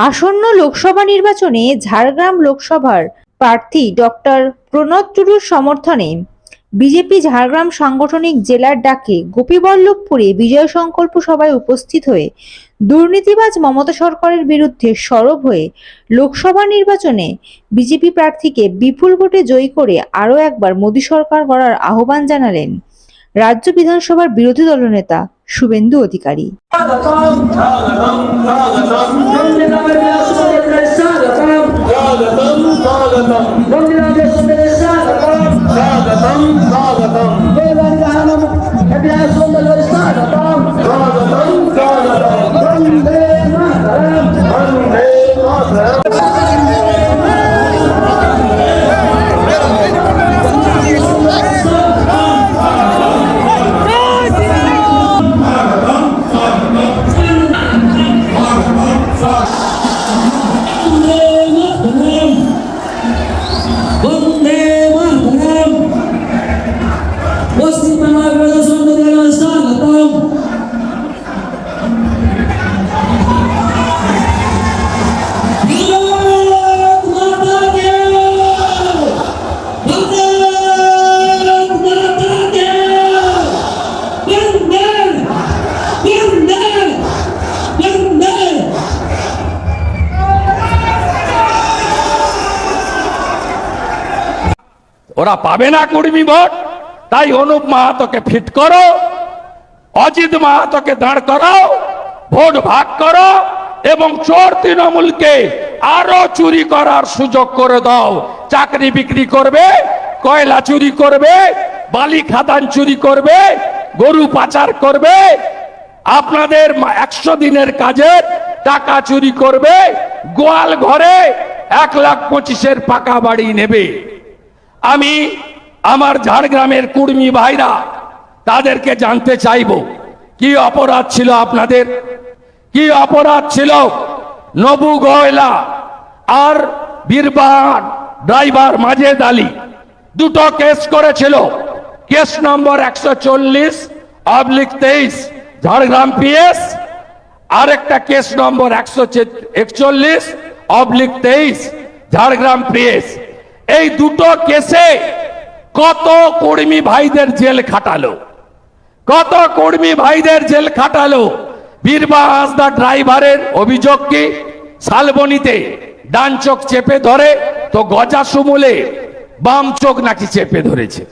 আসন্ন লোকসভা নির্বাচনে ঝাড়গ্রাম লোকসভার প্রার্থী ডক্টর প্রণব টুডুর সমর্থনে বিজেপি ঝাড়গ্রাম সাংগঠনিক জেলার ডাকে গোপীবল্লভপুরে বিজয় সংকল্প সভায় উপস্থিত হয়ে দুর্নীতিবাজ মমতা সরকারের বিরুদ্ধে সরব হয়ে লোকসভা নির্বাচনে বিজেপি প্রার্থীকে বিপুল ভোটে জয়ী করে আরও একবার মোদী সরকার গড়ার আহ্বান জানালেন রাজ্য বিধানসভার বিরোধী দলনেতা শুভেন্দু অধিকারী Thank you. ওরা পাবে না কুড়মি ভোট। তাই অনুপ মাহাতোকে ফিট করো, অজিত মাহাতোকে দাঁড় করাও, ভোট ভাগ করো এবং চোর তৃণমূলকে আরও চুরি করার সুযোগ করে দাও। চাকরি বিক্রি করবে, কয়লা চুরি করবে, বালি খাদান চুরি করবে, গরু পাচার করবে, আপনাদের একশো দিনের কাজের টাকা চুরি করবে, গোয়াল ঘরে এক লাখ পঁচিশের পাকা বাড়ি নেবে। আমি আমার ঝাড়গ্রামের কুর্মী ভাইরা তাদেরকে জানতে চাইব। কি অপরাধ ছিল আপনাদের? কি অপরাধ ছিল? নবু গয়লা আর বীরবাহার ড্রাইভার মাজেদ আলী দুটো কেস করেছিল। কেস নম্বর একশো চল্লিশ অবলিক তেইশ ঝাড়গ্রাম পিএস, আরেকটা কেস নম্বর একশো একচল্লিশ অবলিক তেইশ ঝাড়গ্রাম পিএস। এই দুটো কেসে কত কর্মী ভাইদের জেল খাটালো? কত কর্মী ভাইদের জেল খাটালো? বীরবা হাসদা ড্রাইভারের অভিযোগ কি? শালবনিতে ডান চোখ চেপে ধরে, তো গজা সুমুলে বাম চোখ নাকি চেপে ধরেছে।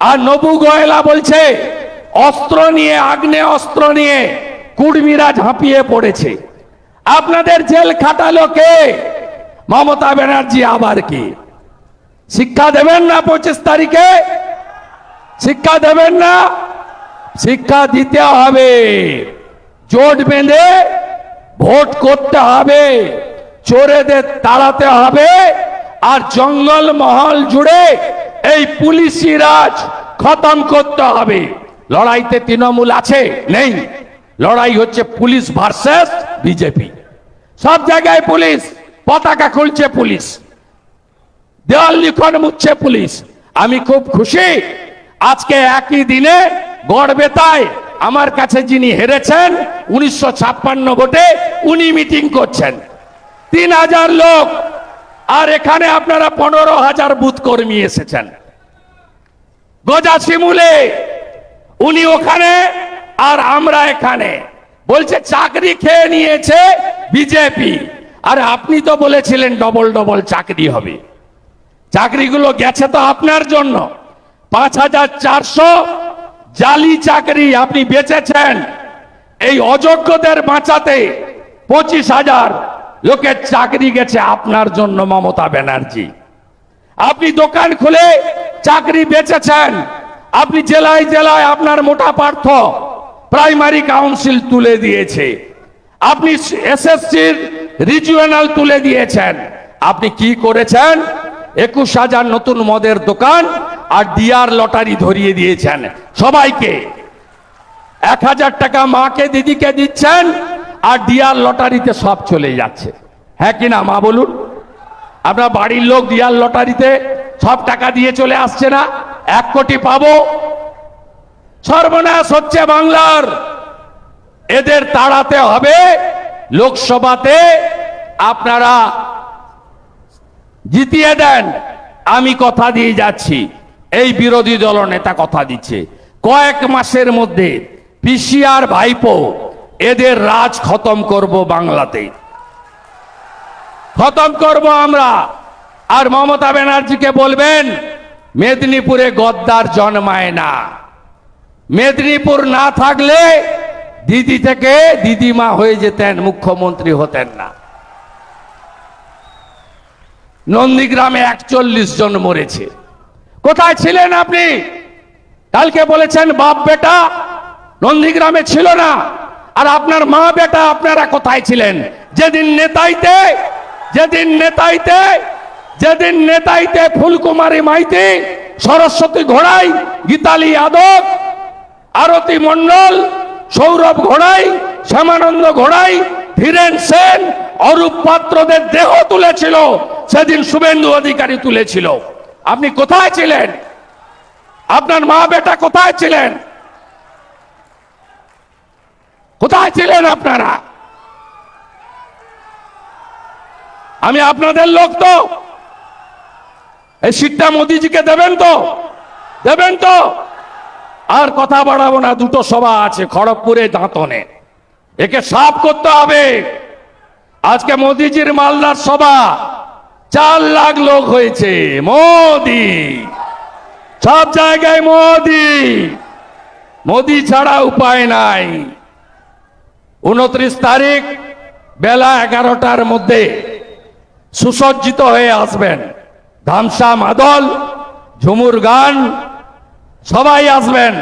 আর নবু গয়লা বলছে, অস্ত্র নিয়ে আগ্নে অস্ত্র নিয়ে কুর্মীরা ঝাঁপিয়ে পড়েছে। আপনাদের জেল খাটালো কে? মমতা ব্যানার্জি আবার কি? শিক্ষা দেবেন না পঁচিশ তারিখে। শিক্ষা দেবেন না। শিক্ষা দিতে হবে। জোট বেঁধে ভোট করতে হবে। চোরেদের তাড়াতে হবে। আর জঙ্গল মহল জুড়ে এই পুলিশি রাজ খতম করতে হবে। লড়াইতে তৃণমূল আছে? নেই। লড়াই হচ্ছে পুলিশ ভার্সেস বিজেপি। সব জায়গায় পুলিশ, পতাকা খুলছে পুলিশ। দেওয়াল লিখন মুচ্ছে পুলিশ। আমি খুব খুশি। আজকে একই দিনে গড়বেতায় আমার কাছে যিনি হেরেছেন, উনিশশো ছাপ্পান্ন ভোটে উনি মিটিং করছেন। তিন হাজার লোক, আর এখানে আপনারা পনেরো হাজার বুথ কর্মী এসেছেন। গজা শিমুলে, উনি ওখানে আর আমরা এখানে। বলছে, চাকরি খেয়ে নিয়েছে বিজেপি। আর আপনি তো বলেছিলেন, ডবল ডবল চাকরি হবে। চাকরিগুলো গেছে তো আপনার জন্য। পাঁচ হাজার চারশো জালি চাকরি আপনি বেচেছেন। এই অযোগ্যদের বাঁচাতে পঁচিশ হাজার লোকের চাকরি গেছে আপনার জন্য, মমতা ব্যানার্জি। আপনি দোকান খুলে চাকরি বেচেছেন। আপনি জেলায় জেলায় আপনার মোটা পার্থ প্রাইমারি কাউন্সিল তুলে দিয়েছে। আপনি এসএসসির রিজিওনাল তুলে দিয়েছেন। আপনি কি করেছেন? একুশ হাজার নতুন মদের দোকান আর ডিয়ার লটারি ধরিয়ে দিয়েছেন। সবাইকে এক হাজার টাকা মাকে দিদিকে দিচ্ছেন আর ডিয়ার লটারিতে সব চলে যাচ্ছে। হ্যাঁ কিনা মা বলুন? আপনার বাড়ির লোক ডিয়ার লটারিতে সব টাকা দিয়ে চলে আসছে না। এক কোটি পাবো। সর্বনাশ হচ্ছে বাংলার। এদের তাড়াতে হবে। লোকসভাতে আপনারা জিতিয়ে দেন। আমি কথা দিয়ে যাচ্ছি। এই বিরোধী দল নেতা কথা দিচ্ছে। কয়েক মাসের মধ্যে পিসিআর ভাইপো এদের রাজ খতম করব বাংলাতে। খতম করব আমরা। আর মমতা ব্যানার্জিকে বলবেন, মেদিনীপুরে গদ্দার জন্মায় না। মেদিনীপুর না থাকলে দিদি থেকে দিদিমা হয়ে যেতেন, মুখ্যমন্ত্রী হতেন না। নন্দীগ্রামে একচল্লিশ জন মরেছে। কোথায় ছিলেন আপনি? কালকে বলেছেন, বাপ বেটা নন্দীগ্রামে ছিল না। আর আপনার মা বেটা আপনারা কোথায় ছিলেন? যেদিন নেতাইতে যেদিন নেতাইতে যেদিন নেতাইতে ফুলকুমারী মাইতি, সরস্বতী ঘোড়াই, গীতালি যাদব আরতি মণ্ডল, সৌরভ ঘোড়াই, শ্যামানন্দ ঘোড়াই, ধীরেন সেন, অরূপ পাত্রদের দেহ তুলেছিল। সেদিন শুভেন্দু অধিকারী তুলেছিল। আপনি কোথায় ছিলেন? আপনার মা বেটা কোথায় ছিলেন? কোথায় ছিলেন আপনারা? আমি আপনাদের লোক তো। এই সিটটা মোদিজিকে দেবেন তো? দেবেন তো? আর কথা বাড়াবো না, দুটো সভা আছে, খড়গপুরে দাঁতনে। একে সাফ করতে হবে। আজকে মোদিজির মালদার সভা। চার লাখ লোক হয়েছে। মোদি। সব জায়গায় মোদি। মোদি ছাড়া উপায় নাই। উনত্রিশ তারিখ বেলা এগারোটার মধ্যে সুসজ্জিত হয়ে আসবেন ধামসা মাদল, ঝুমুর গান, সবাই আসবেন।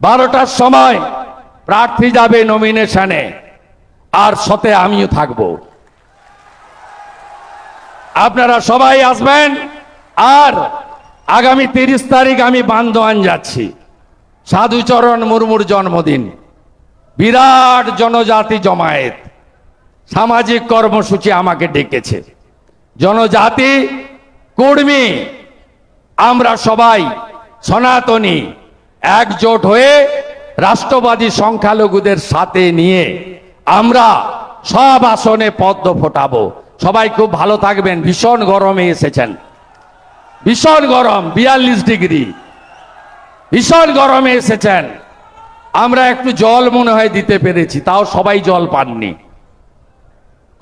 বারোটার সময় প্রার্থী যাবে নমিনেশনে আর সাথে আমিও থাকব। আপনারা সবাই আসবেন। আর আগামী তিরিশ তারিখ আমি বান্দোয়ান যাচ্ছি। সাধুচরণ মুর্মুর জন্মদিন। বিরাট জনজাতি জমায়েত। সামাজিক কর্মসূচি আমাকে ডেকেছে। জনজাতি, কর্মী, আমরা সবাই সনাতনী, একজোট হয়ে রাষ্ট্রবাদী সংখ্যালঘুদের সাথে নিয়ে আমরা সব আসনে পদ্ম ফোটাবো। সবাই খুব ভালো থাকবেন। ভীষণ গরমে এসেছেন। ভীষণ গরম, বিয়াল্লিশ ডিগ্রি। ভীষণ গরমে এসেছেন। আমরা একটু জল মনে হয় দিতে পেরেছি, তাও সবাই জল পাননি।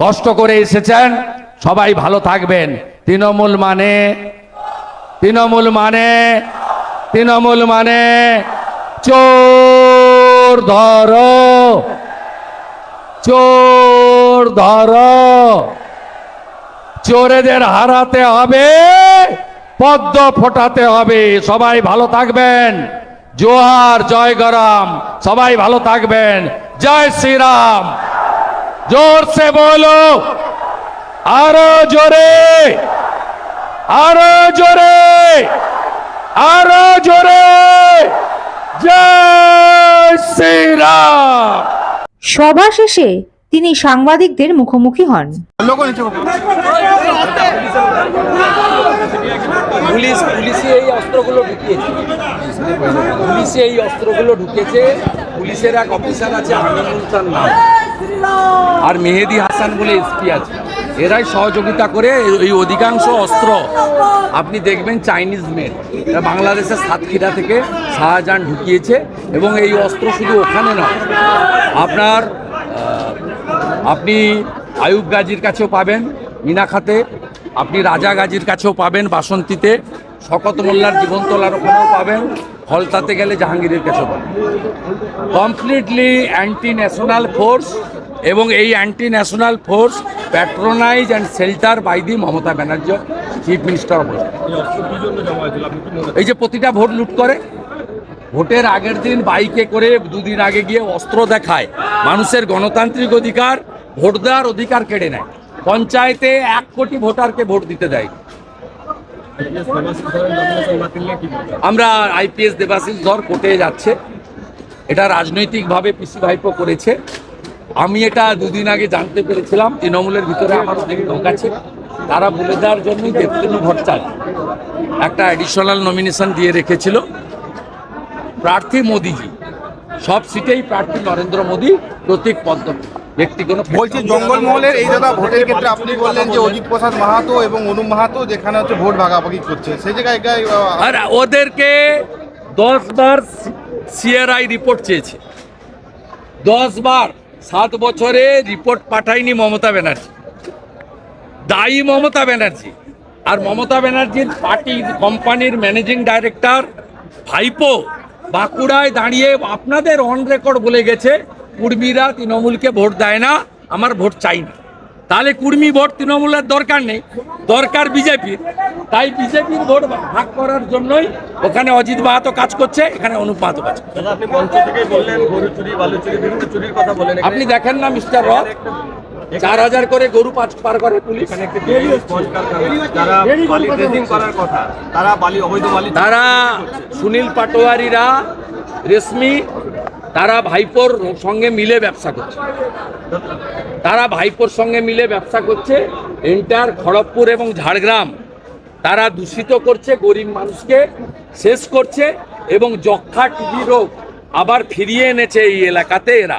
কষ্ট করে এসেছেন, সবাই ভালো থাকবেন। তৃণমূল মানে তৃণমূল মানে তৃণমূল মানে চোর ধর চোর ধর। চোরেদের হারাতে হবে, পদ্ম ফোটাতে হবে। সবাই ভালো থাকবেন। জোহার জয় গরম। সবাই ভালো থাকবেন। জয় শ্রীরাম। জোর সে বলো। আরও জোরে। আরও জোরে। আরও জোরে। জয় শ্রীরাম। সভা শেষে তিনি সাংবাদিকদের মুখোমুখি হন। পুলিশ পুলিশে এই অস্ত্রগুলো ঢুকিয়েছে। পুলিশে এই অস্ত্রগুলো ঢুকেছে। পুলিশের এক অফিসার আছে আমিনুল তার নাম। আর মেহেদি হাসান বলে এসপি আছে। এরাই সহযোগিতা করে এই- অধিকাংশ অস্ত্র। আপনি দেখবেন চাইনিজ মেড বাংলাদেশের সাতক্ষীরা থেকে শাহজাহান ঢুকিয়েছে এবং এই অস্ত্র শুধু ওখানে নয়। আপনার আপনি আয়ুব গাজীর কাছেও পাবেন মিনাখাতে আপনি রাজা গাজীর কাছেও পাবেন বাসন্তীতে। শকত মোল্লার জীবনতলার ওখানেও পাবেন ফলতাতে গেলে জাহাঙ্গীরের কাছেও পাবেন। কমপ্লিটলি অ্যান্টি ন্যাশনাল ফোর্স এবং এই anti national force patronize and shelter by the Mamata Banerjee chief minister of এই যে প্রতিটা ভোট লুট করে, ভোটের আগের দিন বাইকে করে দুদিন আগে গিয়ে অস্ত্র দেখায়। মানুষের গণতান্ত্রিক অধিকার ভোট দেওয়ার অধিকার কেড়ে নেয়। পঞ্চায়েতে এক কোটি ভোটারকে ভোট দিতে দেয়। আমরা আইপিএস দেবাশিস ধর কোর্টে যাচ্ছে। এটা রাজনৈতিকভাবে পিসি ভাইপো করেছে। আমি এটা দুদিন আগে জানতে পেরেছিলাম, তৃণমূলের ভিতরে আমার অনেক লোক আছে। তারা বলে দেওয়ার জন্যই দেবতনু ভট্টাচার্য একটা অ্যাডিশনাল নমিনেশন দিয়ে রেখেছিল। প্রার্থী মোদিজি। সব সিটেই প্রার্থী নরেন্দ্র মোদী প্রতীক পদ্ম। ব্যক্তি কোনো বলছি জঙ্গলমহলের এই দাদা ভোটের ক্ষেত্রে আপনি বললেন যে অজিত প্রসাদ মাহাতো এবং অনুপ মাহাতো যেখানে হচ্ছে ভোট ভাগাভাগি করছে। সেই জায়গায় আর ওদেরকে দশ বার সিআরআই রিপোর্ট চেয়েছে। দশ বার সাত বছরে রিপোর্ট পাঠায়নি মমতা ব্যানার্জি। দায়ী মমতা ব্যানার্জি। আর মমতা ব্যানার্জির পার্টি কোম্পানির ম্যানেজিং ডাইরেক্টর ভাইপো বাঁকুড়ায় দাঁড়িয়ে আপনাদের অন রেকর্ড বলে গেছে কুর্মীরা তৃণমূলকে ভোট দেয় না আমার ভোট চাই না। তাহলে কুর্মী ভোট তৃণমূলের দরকার নেই দরকার বিজেপির। তাই বিজেপির ভোট ভাগ করার জন্যই ওখানে অজিত মাহাতো কাজ করছে এখানে অনুপ মাহাতো কাজ করছে। আপনি মঞ্চ থেকেই বললেন গরু চুরি বালু চুরি বিভিন্ন চুরির কথা বলেন আপনি দেখেন না মিস্টার রথ চার হাজার করে গরু পাঁচ পার করে পুলিশ। তারা সুনীল পাটোয়ারিরা রেশমি তারা ভাইপোর সঙ্গে মিলে ব্যবসা করছে। তারা ভাইপোর সঙ্গে মিলে ব্যবসা করছে। এন্টার খড়গপুর এবং ঝাড়গ্রাম তারা দূষিত করছে, গরিব মানুষকে শেষ করছে এবং যক্ষা টিবি রোগ আবার ফিরিয়ে এনেছে এই এলাকাতে এরা।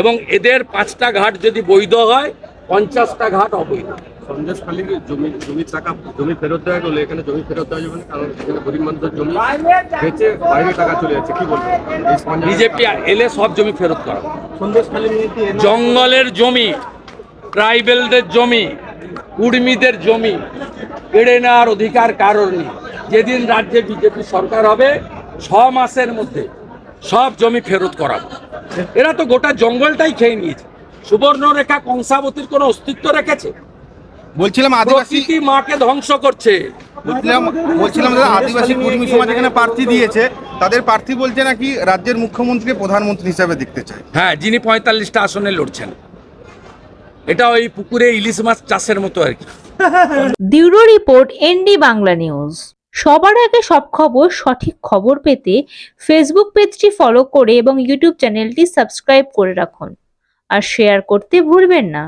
এবং এদের পাঁচটা ঘাট যদি বৈধ হয়, পঞ্চাশটা ঘাট অবৈধ। সন্দেশখালীর জমি জমির টাকা জমি ফেরত দেওয়া গেলে এখানে জমি ফেরত দেওয়া যাবে না? কারণ এখানে গরিব মানুষের জমি বেচে বাইরে টাকা চলে যাচ্ছে। কি স্পঞ্জ বিজেপি এলে সব জমি ফেরত করা। জঙ্গলের জমি ট্রাইবেলদের জমি কুর্মীদের জমি কেড়ে নেওয়ার অধিকার কারোর নেই। যেদিন রাজ্যে বিজেপি সরকার হবে ছ মাসের মধ্যে সব জমি ফেরত করাবো। এরা তো গোটা জঙ্গলটাই খেয়ে নিয়েছে। সুবর্ণরেখা কংসাবতীর কোনো অস্তিত্ব রেখেছে? বলছিলাম আদিবাসী প্রকৃতি মাকে ধ্বংস করছে। বলছিলাম বলছিলাম দাদা আদিবাসী কর্মী সমাজ এখানে প্রার্থী দিয়েছে। তাদের প্রার্থী বলছে নাকি রাজ্যের মুখ্যমন্ত্রীকে প্রধানমন্ত্রী হিসাবে দেখতে চায়। হ্যাঁ যিনি পঁয়তাল্লিশটা আসনে লড়ছেন। এটা ওই পুকুরে ইলিশ মাছ চাষের মতো আর কি। Bureau report ND Bangla news. সবার আগে সব খবর সঠিক খবর পেতে ফেসবুক পেজটি ফলো করে এবং ইউটিউব চ্যানেলটি সাবস্ক্রাইব করে রাখুন। আর শেয়ার করতে ভুলবেন না।